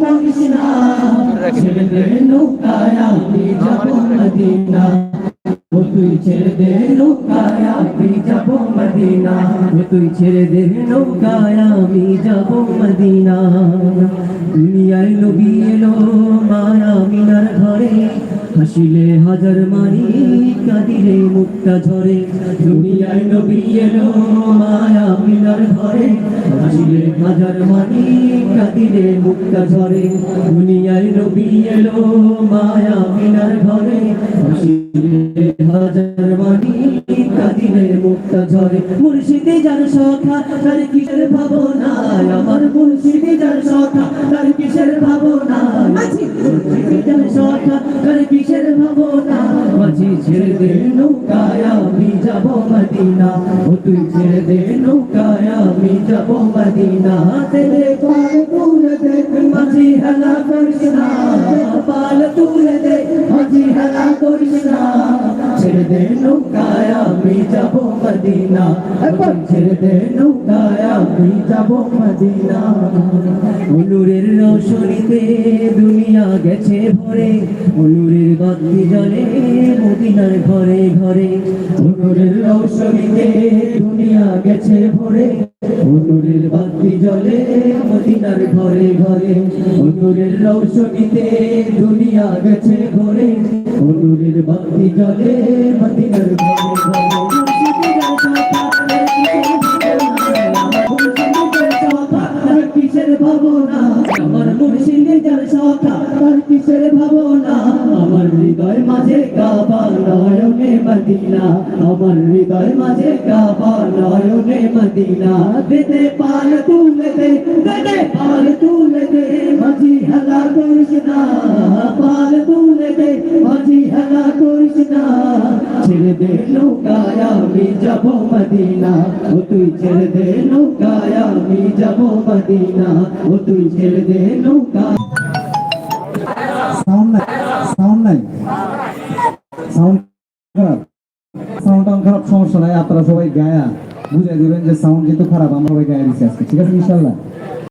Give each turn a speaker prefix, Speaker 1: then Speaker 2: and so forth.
Speaker 1: করিস দে নৌকায় আমি যাব মদিনা ও তুই ছেড়ে দে নৌকায় আমি যাব মদিনা ও তুই ছেড়ে মায়া মিনার ঘরে হাসিলে হাজার মারি কাঁদিলে মুক্তা ঝরে দুনিয়ায় নবী এলো মায়া মিনার ঘরে হাসিলে হাজার মারি কাঁদিলে মুক্তা ঝরে দুনিয়ায় নবী এলো মায়া মিনার ঘরে। হাজার মারি কাঁদিলে মুক্তা ঝরে মুর্শিদে যার সখা, তার কিসের ভাবনা আমার মুর্শিদে যার সখা, তার কিসের ভাবনা মুর্শিদে যার সখা, তার কিসের ভাবনা মাঝি ছেড়ে দে নৌকায় আমি যাব মদিনা। ও তুই ছেড়ে দে নৌকায় আমি যাব মদিনা। তেরে পাল, তুলে দে মাঝি হেলা করিস না পাল, তুলে দে মাঝি হেলা করিস ছেড়ে দে নৌকায় আমি যাব মদিনা। ছেড়ে দে নৌকায় আমি যাব মদিনা। রোশনীতে দুনিয়া গেছে ভরে। অনুরের বাতি জলে, মদিনার ঘরে ঘরে। অনুরের রোশনীতে দুনিয়া গেছে ভরে। অনুরের বাতি জলে, মদিনার ঘরে ঘরে। অনুরের রৌশনীতে দুনিয়া গেছে ভরে। অনুরের বাতি জলে, মদিনার সখা তার কিসের ভাবনা? আমার হৃদয় মাঝে কাবা নয়নে মদিনা। আমার হৃদয় মাঝে কাবা নয়নে মদিনা। দেদে পাল তুলে দে দেদে পাল তুলে দে, মাঝি হেলা করিস না। পাল তুলে দে, মাঝি হেলা করিস না। ছেড়ে দে নৌকায় আমি যাব মদিনা। ও তুই ছেড়ে দে নৌকায় আমি যাব মদিনা। ও তুই ছেড়ে দে নৌকা
Speaker 2: সাউন্ড নাই সাউন্ড নাই। সাউন্ড খারাপ। সাউন্ড টাউন খারাপ, সমস্যা নাই, আপনারা সবাই গায়া। বুঝাই দেবেন যে সাউন্ড কিন্তু খারাপ, আমরা সবাই গায়ে দিচ্ছি আজকে, ঠিক আছে, ইনশাল্লাহ।